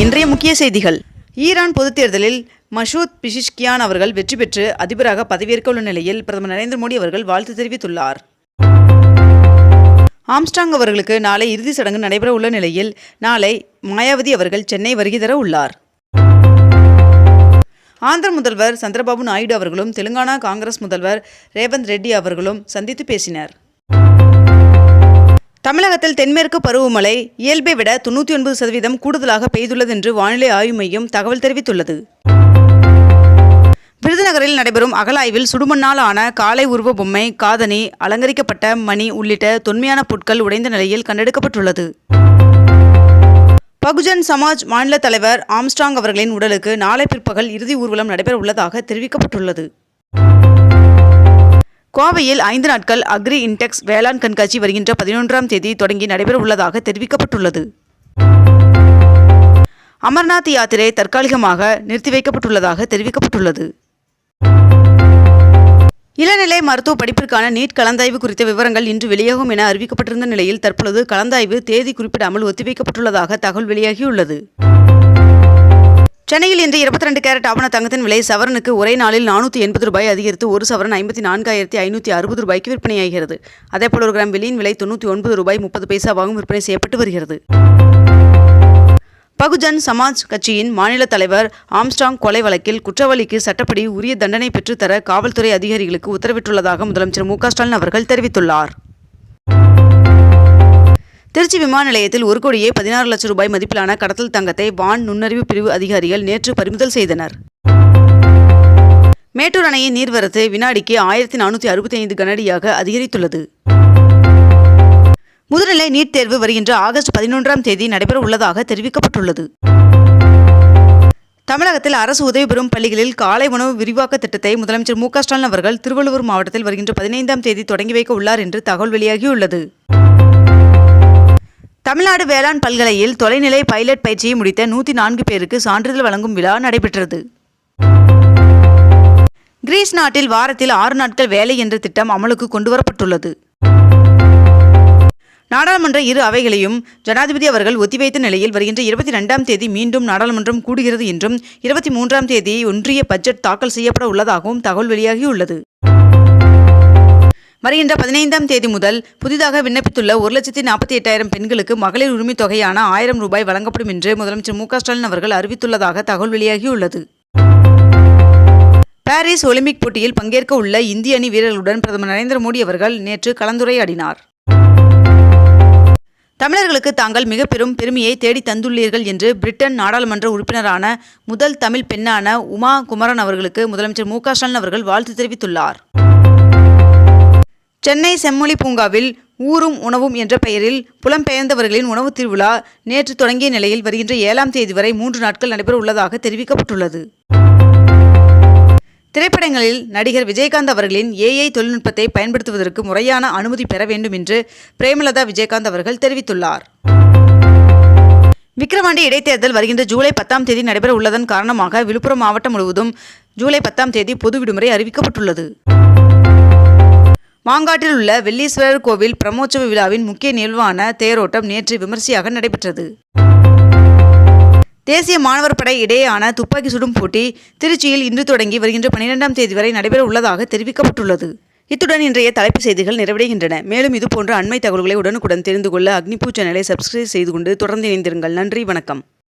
இன்றைய முக்கிய செய்திகள். ஈரான் பொதுத் தேர்தலில் மஷூத் பிஷிஷ்கியான் அவர்கள் வெற்றி பெற்று அதிபராக பதவியேற்க உள்ள நிலையில் பிரதமர் நரேந்திர மோடி அவர்கள் வாழ்த்து தெரிவித்துள்ளார். ஆம்ஸ்டாங் அவர்களுக்கு நாளை இறுதிச் சடங்கு நடைபெற உள்ள நிலையில் நாளை மாயாவதி அவர்கள் சென்னை வருகை தர உள்ளார். ஆந்திர முதல்வர் சந்திரபாபு நாயுடு அவர்களும் தெலுங்கானா காங்கிரஸ் முதல்வர் ரேவந்த் ரெட்டி அவர்களும் சந்தித்து பேசினர். தமிழகத்தில் தென்மேற்கு பருவமழை இயல்பை விட தொண்ணூற்றி ஒன்பது சதவீதம் கூடுதலாக பெய்துள்ளது என்று வானிலை ஆய்வு மையம் தகவல் தெரிவித்துள்ளது. விருதுநகரில் நடைபெறும் அகலாய்வில் சுடுமண்ணால் ஆன காலை உருவ பொம்மை காதணி அலங்கரிக்கப்பட்ட மணி உள்ளிட்ட தொன்மையான பொருட்கள் உடைந்த நிலையில் கண்டெடுக்கப்பட்டுள்ளது. பகுஜன் சமாஜ் மாநில தலைவர் ஆம்ஸ்டாங் அவர்களின் உடலுக்கு நாளை பிற்பகல் இறுதி ஊர்வலம் நடைபெற உள்ளதாக தெரிவிக்கப்பட்டுள்ளது. கோவையில் ஐந்து நாட்கள் அக்ரி இன்டெக்ஸ் வேளாண் கண்காட்சி வருகின்ற பதினொன்றாம் தேதி தொடங்கி நடைபெற உள்ளதாக தெரிவிக்கப்பட்டுள்ளது. அமர்நாத் யாத்திரை தற்காலிகமாக நிறுத்தி வைக்கப்பட்டுள்ளதாக தெரிவிக்கப்பட்டுள்ளது. இளநிலை மருத்துவ படிப்பிற்கான நீட் கலந்தாய்வு குறித்த விவரங்கள் இன்று வெளியாகும் என அறிவிக்கப்பட்டிருந்த நிலையில் தற்பொழுது கலந்தாய்வு தேதி குறிப்பிடாமல் ஒத்திவைக்கப்பட்டுள்ளதாக தகவல் வெளியாகியுள்ளது. சென்னையில் இன்று இருபத்தி ரெண்டு கேரட் ஆவண தங்கத்தின் விலை சவரனுக்கு ஒரே நாளில் நானூற்றி எண்பது ரூபாய் அதிகரித்து ஒரு சவரன் ஐம்பத்தி நான்காயிரத்தி ஐநூற்றி அறுபது ரூபாய்க்கு விற்பனையாகிறது. அதேபோல் ஒரு கிராம் வெள்ளியின் விலை தொண்ணூற்றி ஒன்பது ரூபாய் முப்பது பைசாவாகவும் விற்பனை செய்யப்பட்டு வருகிறது. பகுஜன் சமாஜ் கட்சியின் மாநில தலைவர் ஆம்ஸ்டாங் கொலை வழக்கில் குற்றவாளிக்கு சட்டப்படி உரிய தண்டனை பெற்றுத்தர காவல்துறை அதிகாரிகளுக்கு உத்தரவிட்டுள்ளதாக முதலமைச்சர் மு க ஸ்டாலின் அவர்கள் தெரிவித்துள்ளார். திருச்சி விமான நிலையத்தில் ஒரு கோடியே பதினாறு லட்சம் ரூபாய் மதிப்பிலான கடத்தல் தங்கத்தை வான் நுண்ணறிவு பிரிவு அதிகாரிகள் நேற்று பறிமுதல் செய்தனர். மேட்டூர் அணையின் நீர்வரத்து வினாடிக்கு ஆயிரத்தி நானூற்றி அறுபத்தி ஐந்து கனடியாக அதிகரித்துள்ளது. முதுநிலை நீட் தேர்வு வருகின்ற ஆகஸ்ட் பதினொன்றாம் தேதி நடைபெற உள்ளதாக தெரிவிக்கப்பட்டுள்ளது. தமிழகத்தில் அரசு உதவி பெறும் பள்ளிகளில் காலை உணவு விரிவாக்க திட்டத்தை முதலமைச்சர் மு க ஸ்டாலின் அவர்கள் திருவள்ளூர் மாவட்டத்தில் வருகின்ற பதினைந்தாம் தேதி தொடங்கி வைக்க உள்ளார் என்று தகவல் வெளியாகியுள்ளது. தமிழ்நாடு வேளாண் பல்கலையில் தொலைநிலை பைலட் பயிற்சியை முடித்த நூற்றி நான்கு பேருக்கு சான்றிதழ் வழங்கும் விழா நடைபெற்றது. கிரீஸ் நாட்டில் வாரத்தில் ஆறு நாட்கள் வேலை என்ற திட்டம் அமலுக்கு கொண்டுவரப்பட்டுள்ளது. நாடாளுமன்ற இரு அவைகளையும் ஜனாதிபதி அவர்கள் ஒத்திவைத்த நிலையில் வருகின்ற இருபத்தி ரெண்டாம் தேதி மீண்டும் நாடாளுமன்றம் கூடுகிறது என்றும் இருபத்தி மூன்றாம் தேதி ஒன்றிய பட்ஜெட் தாக்கல் செய்யப்பட உள்ளதாகவும் தகவல் வெளியாகியுள்ளது. வருகின்ற பதினைந்தாம் தேதி முதல் புதிதாக விண்ணப்பித்துள்ள ஒரு லட்சத்தி நாற்பத்தி எட்டாயிரம் பெண்களுக்கு மகளிர் உரிமை தொகையான ஆயிரம் ரூபாய் வழங்கப்படும் என்று முதலமைச்சர் மு ஸ்டாலின் அவர்கள் அறிவித்துள்ளதாக தகவல் வெளியாகியுள்ளது. பாரிஸ் ஒலிம்பிக் போட்டியில் பங்கேற்க உள்ள இந்திய அணி வீரர்களுடன் பிரதமர் நரேந்திர மோடி அவர்கள் நேற்று கலந்துரையாடினார். தமிழர்களுக்கு தாங்கள் மிக பெரும் பெருமையை தேடி தந்துள்ளீர்கள் என்று பிரிட்டன் நாடாளுமன்ற உறுப்பினரான முதல் தமிழ் பெண்ணான உமா குமரன் அவர்களுக்கு முதலமைச்சர் மு ஸ்டாலின் அவர்கள் வாழ்த்து தெரிவித்துள்ளார். சென்னை செம்மொழி பூங்காவில் ஊரும் உணவும் என்ற பெயரில் புலம்பெயர்ந்தவர்களின் உணவு திருவிழா நேற்று தொடங்கிய நிலையில் வருகின்ற ஏழாம் தேதி வரை மூன்று நாட்கள் நடைபெற உள்ளதாக தெரிவிக்கப்பட்டுள்ளது. திரைப்படங்களில் நடிகர் விஜயகாந்த் அவர்களின் ஏஐ தொழில்நுட்பத்தை பயன்படுத்துவதற்கு முறையான அனுமதி பெற வேண்டும் என்று பிரேமலதா விஜயகாந்த் அவர்கள் தெரிவித்துள்ளார். விக்கிரவாண்டி இடைத்தேர்தல் வருகின்ற ஜூலை பத்தாம் தேதி நடைபெற உள்ளதன் காரணமாக விழுப்புரம் மாவட்டம் முழுவதும் ஜூலை பத்தாம் தேதி பொது விடுமுறை அறிவிக்கப்பட்டுள்ளது. மாங்காட்டில் உள்ள வெள்ளீஸ்வரர் கோவில் பிரமோற்சவ விழாவின் முக்கிய நிகழ்வான தேரோட்டம் நேற்று விமர்சையாக நடைபெற்றது. தேசிய மாணவர் படை இடையேயான துப்பாக்கி சுடும் போட்டி திருச்சியில் இன்று தொடங்கி வருகின்ற பனிரெண்டாம் தேதி வரை நடைபெற உள்ளதாக தெரிவிக்கப்பட்டுள்ளது. இத்துடன் இன்றைய தலைப்பு செய்திகள் நிறைவடைகின்றன. மேலும் இதுபோன்ற அண்மை தகவல்களை உடனுக்குடன் தெரிந்து கொள்ள அக்னிபூ சேனலை சப்ஸ்கிரைப் செய்து கொண்டு தொடர்ந்து இணைந்திருங்கள். நன்றி வணக்கம்.